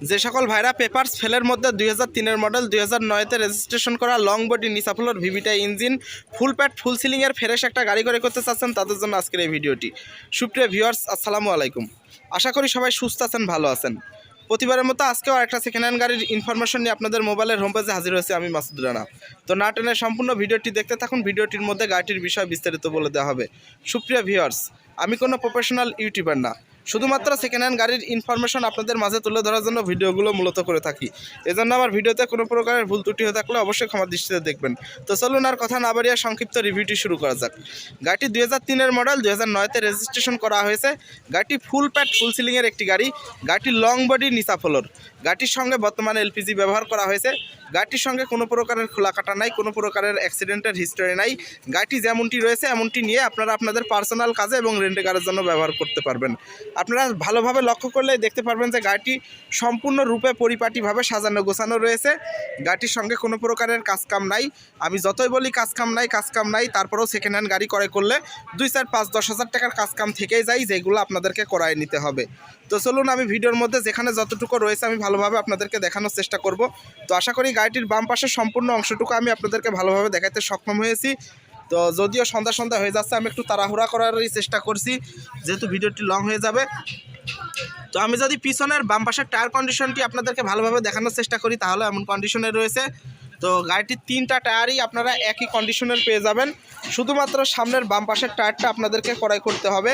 যে সকল ভাইরা পেপারস ফেলের মধ্যে দুই হাজার তিনের মডেল, দুই হাজার নয়তে রেজিস্ট্রেশন করা লং বডি নিসাফুলোর ভিভিটা ইঞ্জিন ফুল প্যাট ফুল সিলিংয়ের ফ্রেশ একটা গাড়ি করে করতে চাচ্ছেন তাদের জন্য আজকের এই ভিডিওটি। সুপ্রিয় ভিউয়ার্স আসসালামু আলাইকুম। আশা করি সবাই সুস্থ আছেন, ভালো আছেন। প্রতিবারের মতো আজকেও আরেকটা সেকেন্ড হ্যান্ড গাড়ির ইনফরমেশন নিয়ে আপনাদের মোবাইলের হোম পেজে হাজির হয়েছে আমি মাসুদ রানা। তো না টেনে সম্পূর্ণ ভিডিওটি দেখতে থাকুন, ভিডিওটির মধ্যে গাড়িটির বিষয় বিস্তারিত বলে দেওয়া হবে। সুপ্রিয় ভিউয়ার্স আমি কোনো প্রফেশনাল ইউটিউবার না। শুধুমাত্র সেকেন্ড হ্যান্ড গাড়ির ইনফরমেশন আপনাদের মাঝে তুলে ধরার জন্য ভিডিওগুলো মূলত করে থাকি। এজন্য আমার ভিডিওতে কোনো প্রকারের ভুল ত্রুটি হয়ে থাকলে অবশ্যই ক্ষমা দৃষ্টিতে দেখবেন। তো চলুন আর কথা না বাড়িয়ে সংক্ষিপ্ত রিভিউটি শুরু করা যাক। গাড়িটি দুই হাজার তিনের মডেল দুই হাজার নয়তে রেজিস্ট্রেশন করা হয়েছে। গাড়িটি ফুল প্যাট ফুল সিলিংয়ের একটি গাড়ি। গাড়িটি লং বডি নিসা ফলোর গাড়িটির সঙ্গে বর্তমানে এলপিজি ব্যবহার করা হয়েছে। গাড়িটির সঙ্গে কোনো প্রকারের খোলা কাটা নাই, কোনো প্রকারের অ্যাক্সিডেন্টের হিস্টোরি নাই। গাড়িটি যেমনটি রয়েছে, এমনটি নিয়ে আপনারা আপনাদের পার্সোনাল কাজে এবং রেন্টে গাড়ির জন্য ব্যবহার করতে পারবেন। আপনারা ভালোভাবে লক্ষ্য করলে দেখতে পারবেন যে গাড়িটি সম্পূর্ণ রূপে পরিপাটিভাবে সাজানো গোছানো রয়েছে। গাড়িটির সঙ্গে কোনো প্রকারের কাজকাম নাই। আমি যতই বলি কাজকাম নাই কাজকাম নাই, তারপরেও সেকেন্ড হ্যান্ড গাড়ি করে করলে দুই চার পাঁচ দশ হাজার টাকার কাজকাম থেকেই যায়, যেগুলো আপনাদেরকে করায় নিতে হবে। তো চলুন আমি ভিডিওর মধ্যে যেখানে যতটুকু রয়েছে আমি ভালোভাবে আপনাদেরকে দেখানোর চেষ্টা করব। তো আশা করি গাড়িটির বাম পাশের সম্পূর্ণ অংশটুকু আমি আপনাদেরকে ভালোভাবে দেখাতে সক্ষম হয়েছি। তো যদিও সন্ধ্যা সন্ধ্যা হয়ে যাচ্ছে, আমি একটু তাড়াহুড়া করারই চেষ্টা করছি, যেহেতু ভিডিওটি লং হয়ে যাবে। তো আমি যদি পিছনের বাম পাশের টায়ার কন্ডিশনটি আপনাদেরকে ভালোভাবে দেখানোর চেষ্টা করি, তাহলে এমন কন্ডিশনে রয়েছে। তো গাড়িটির তিনটা টায়ারই আপনারা একই কন্ডিশনের পেয়ে যাবেন। শুধুমাত্র সামনের বাম পাশের টায়ারটা আপনাদেরকে ক্রয় করতে হবে।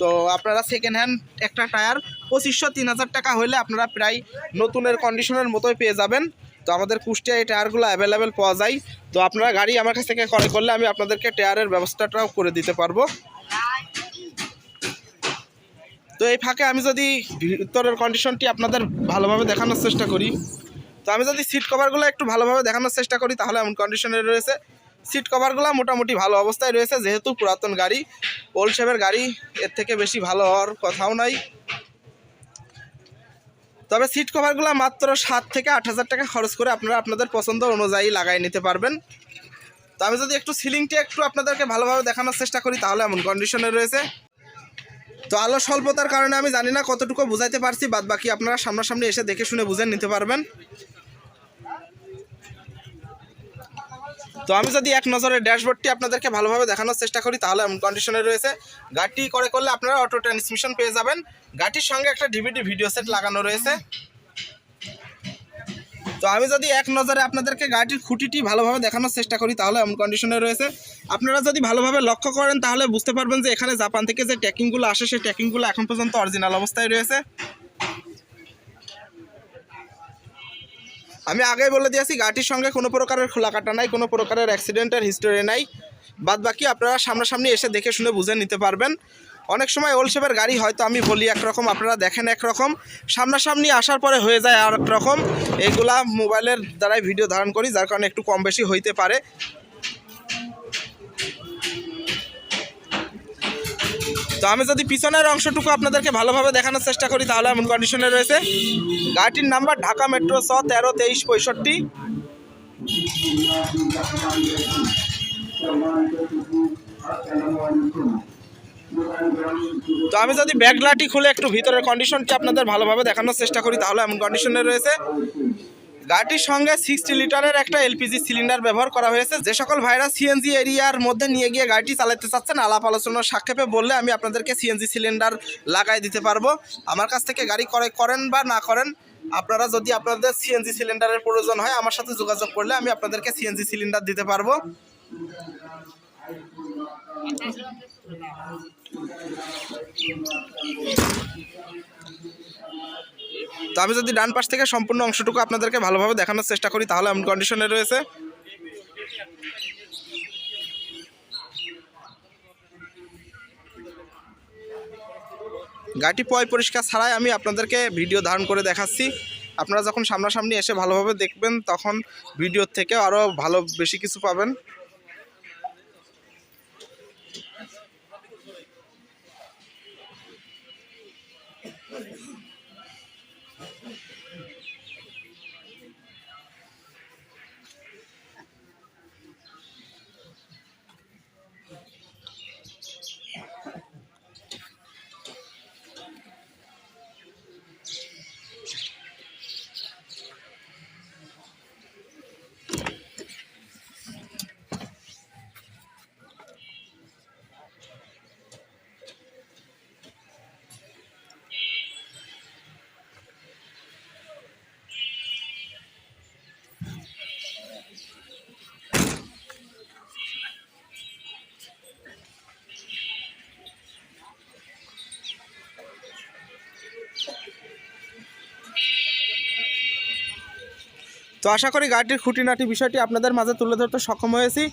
তো আপনারা সেকেন্ড হ্যান্ড একটা টায়ার পঁচিশশো, তিন হাজার টাকা হলে আপনারা প্রায় নতুনের কন্ডিশনের মতোই পেয়ে যাবেন। তো আমাদের কুষ্টিয়া এই টায়ারগুলো অ্যাভেলেবেল পাওয়া যায়। তো আপনারা গাড়ি আমার কাছ থেকে ক্রয় করলে আমি আপনাদেরকে টায়ারের ব্যবস্থাটাও করে দিতে পারব। তো এই ফাঁকে আমি যদি ভিতরের কন্ডিশনটি আপনাদের ভালোভাবে দেখানোর চেষ্টা করি। তো আমি যদি সিট কভারগুলো একটু ভালোভাবে দেখানোর চেষ্টা করি, তাহলে এমন কন্ডিশনে রয়েছে। সিট কভারগুলো মোটামুটি ভালো অবস্থায় রয়েছে, যেহেতু পুরাতন গাড়ি। ওল্ড শেপের গাড়ি, এর থেকে বেশি ভালো হওয়ার কথাও নাই। তবে সিট কভারগুলো মাত্র সাত থেকে আট হাজার টাকা খরচ করে আপনারা আপনাদের পছন্দ অনুযায়ী লাগাই নিতে পারবেন। তো আমি যদি একটু সিলিংটি একটু আপনাদেরকে ভালোভাবে দেখানোর চেষ্টা করি, তাহলে এমন কন্ডিশনে রয়েছে। তো আলো স্বল্পতার কারণে আমি জানি না কতটুকু বুঝাইতে পারছি বাদ বাকি আপনারা সামনাসামনি এসে দেখে শুনে বুঝে নিতে পারবেন। তো আমি যদি এক নজরে ড্যাশবোর্ডটি আপনাদেরকে ভালোভাবে দেখানোর চেষ্টা করি, তাহলে এমন কন্ডিশনে রয়েছে। গাড়িটি করে করলে আপনারা অটো ট্রান্সমিশন পেয়ে যাবেন। গাড়িটির সঙ্গে একটা ডিভিডি ভিডিও সেট লাগানো রয়েছে। তো আমি যদি এক নজরে আপনাদেরকে গাড়িটির খুঁটিটি ভালোভাবে দেখানোর চেষ্টা করি, তাহলে এমন কন্ডিশনে রয়েছে। আপনারা যদি ভালোভাবে লক্ষ্য করেন, তাহলে বুঝতে পারবেন যে এখানে জাপান থেকে যে ট্যাকিংগুলো আসে, সেই ট্যাকিংগুলো এখন পর্যন্ত অরিজিনাল অবস্থায় রয়েছে। আমি আগেই বলে দিয়েছি, গাড়িটির সঙ্গে কোনো প্রকারের খোলা কাটা নাই, কোনো প্রকারের অ্যাক্সিডেন্টের হিস্টোরি নাই। বাদ বাকি আপনারা সামনাসামনি এসে দেখে শুনে বুঝে নিতে পারবেন। অনেক সময় ওল্ড শেপের গাড়ি হয়তো আমি বলি একরকম, আপনারা দেখেন একরকম। সামনাসামনি আসার পরে হয়ে যায় আর একরকম এইগুলা মোবাইলের দ্বারাই ভিডিও ধারণ করি, যার কারণে একটু কম বেশি হইতে পারে। তো আমি যদি পিছনের অংশটুকু আপনাদেরকে ভালোভাবে দেখানোর চেষ্টা করি, তাহলে এমন কন্ডিশনে রয়েছে। গাড়িটির নাম্বার ঢাকা মেট্রো ছ, তেরো, তেইশ, পঁয়ষট্টি। তো আমি যদি ব্যাগলাটি খুলে একটু ভিতরের কন্ডিশনটি আপনাদের ভালোভাবে দেখানোর চেষ্টা করি, তাহলে এমন কন্ডিশনে রয়েছে। গাড়িটির সঙ্গে সিক্সটি লিটারের একটা এলপিজি সিলিন্ডার ব্যবহার করা হয়েছে। যে সকল ভাইরা সিএনজি এরিয়ার মধ্যে নিয়ে গিয়ে গাড়িটি চালাতে চাচ্ছেন, আলাপ আলোচনার সাক্ষেপে বললে আমি আপনাদেরকে সিএনজি সিলিন্ডার লাগাই দিতে পারব। আমার কাছ থেকে গাড়ি করে করেন বা না করেন, আপনারা যদি আপনাদের সিএনজি সিলিন্ডারের প্রয়োজন হয়, আমার সাথে যোগাযোগ করলে আমি আপনাদেরকে সিএনজি সিলিন্ডার দিতে পারব। তো আমি যদি ডান পাশ থেকে সম্পূর্ণ অংশটুকু আপনাদেরকে ভালোভাবে দেখানোর চেষ্টা করি, তাহলে এমন কন্ডিশনে রয়েছে। গাড়িটি পয় পরিষ্কার ছাড়াই আমি আপনাদেরকে ভিডিও ধারণ করে দেখাচ্ছি। আপনারা যখন সামনাসামনি এসে ভালোভাবে দেখবেন, তখন ভিডিওর থেকে আরও ভালো বেশি কিছু পাবেন। তো আশা করি গাড়িটির খুঁটিনাটি বিষয়টি আপনাদের মাঝে তুলে ধরতে সক্ষম হয়েছি।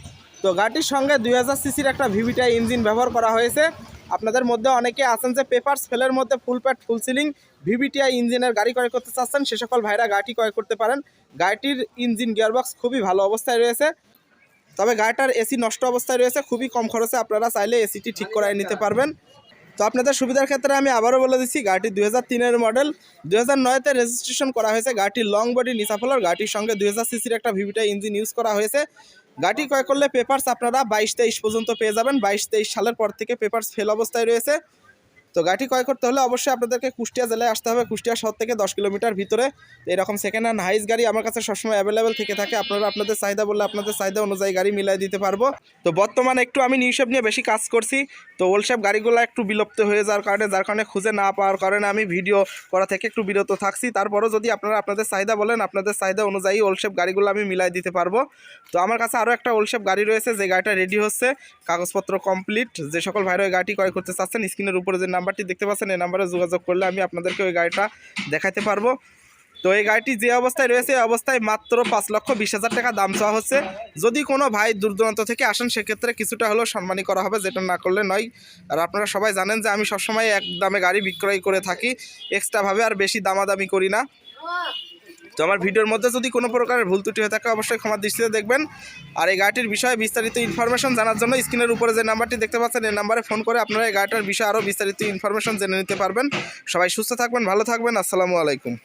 তো গাড়িটির সঙ্গে দুই হাজার সিসির একটা ভিভিটাই ইঞ্জিন ব্যবহার করা হয়েছে। আপনাদের মধ্যে অনেকে আছেন যে পেপার ফেলের মধ্যে full pad, full ceiling VVTI ইঞ্জিনের গাড়ি ক্রয় করতে চাচ্ছেন, সে সকল ভাইরা গাড়িটি ক্রয় করতে পারেন। গাড়িটির ইঞ্জিন গিয়ারবক্স খুবই ভালো অবস্থায় রয়েছে। তবে গাড়িটার এসি নষ্ট অবস্থায় রয়েছে, খুবই কম খরচে আপনারা চাইলে এসিটি ঠিক করায় নিতে পারবেন। তো আপনাদের সুবিধার ক্ষেত্রে আমি আবারও বলে দিচ্ছি, গাড়িটি দুই হাজার তিনের মডেল। দুই হাজার নয়তে রেজিস্ট্রেশন করা হয়েছে। গাড়িটির লং বডি নিসাফলার গাড়িটির সঙ্গে দুই হাজার সিসির একটা ভিভিটা ইঞ্জিন ইউজ করা হয়েছে। গাড়ি ক্রয় করলে পেপারস আপনারা বাইশ তেইশ পর্যন্ত পেয়ে যাবেন। বাইশ তেইশ সালের পর থেকে পেপারস ফেল অবস্থায় রয়েছে। তো গাড়ি ক্রয় করতে হলে অবশ্যই আপনাদেরকে কুষ্টিয়া জেলায় আসতে হবে। কুষ্টিয়া শহর থেকে দশ কিলোমিটার ভিতরে। এরকম সেকেন্ড হ্যান্ড হাইস গাড়ি আমার কাছে সবসময় অ্যাভেলেবেল থেকে থাকে। আপনারা আপনাদের চাহিদা বললে আপনাদের চাহিদা অনুযায়ী গাড়ি মিলাই দিতে পারব। তো বর্তমানে একটু আমি নিউশেপ নিয়ে বেশি কাজ করছি। তো ওলশেপ গাড়িগুলো একটু বিলুপ্ত হয়ে যাওয়ার কারণে, যার কারণে খুঁজে না পাওয়ার কারণে আমি ভিডিও করা থেকে একটু বিরত থাকছি। তারপরও যদি আপনারা আপনাদের চাহিদা বলেন, আপনাদের চাহিদা অনুযায়ী ওলশেপ গাড়িগুলো আমি মিলাই দিতে পারব। তো আমার কাছে আরও একটা ওলশেপ গাড়ি রয়েছে, যে গাড়িটা রেডি হচ্ছে। কাগজপত্র কমপ্লিট যে সকল ভাইরা গাড়িটি ক্রয় করতে চাচ্ছেন স্ক্রিনের উপরে যে নাম্বারটি দেখতে পাচ্ছেন, এই নাম্বারে যোগাযোগ করলে আমি আপনাদেরকে ওই গাড়িটা দেখাতে পারব। তো এই গাড়িটি যে অবস্থায় রয়েছে, এই অবস্থায় মাত্র পাঁচ লক্ষ বিশ হাজার টাকা দাম চাওয়া হচ্ছে। যদি কোনো ভাই দূর দূরান্ত থেকে আসেন, সেক্ষেত্রে কিছুটা হলেও সম্মানী করা হবে, যেটা না করলে নয়। আর আপনারা সবাই জানেন যে আমি সবসময় এক দামে গাড়ি বিক্রয় করে থাকি, এক্সট্রাভাবে আর বেশি দামাদামি করি না। তো আমার ভিডিওর মধ্যে যদি কোনো প্রকারের ভুল ত্রুটি হয়ে থাকে, অবশ্যই ক্ষমা দৃষ্টিতে দেখবেন। আর এই গাড়িটির বিষয়ে বিস্তারিত ইনফরমেশন জানার জন্য স্ক্রিনের উপরে যে নাম্বারটি দেখতে পাচ্ছেন, এই নাম্বারে ফোন করে আপনারা এই গাড়িটার বিষয়ে আরও বিস্তারিত ইনফরমেশন জেনে নিতে পারবেন। সবাই সুস্থ থাকবেন, ভালো থাকবেন। আসসালামু আলাইকুম।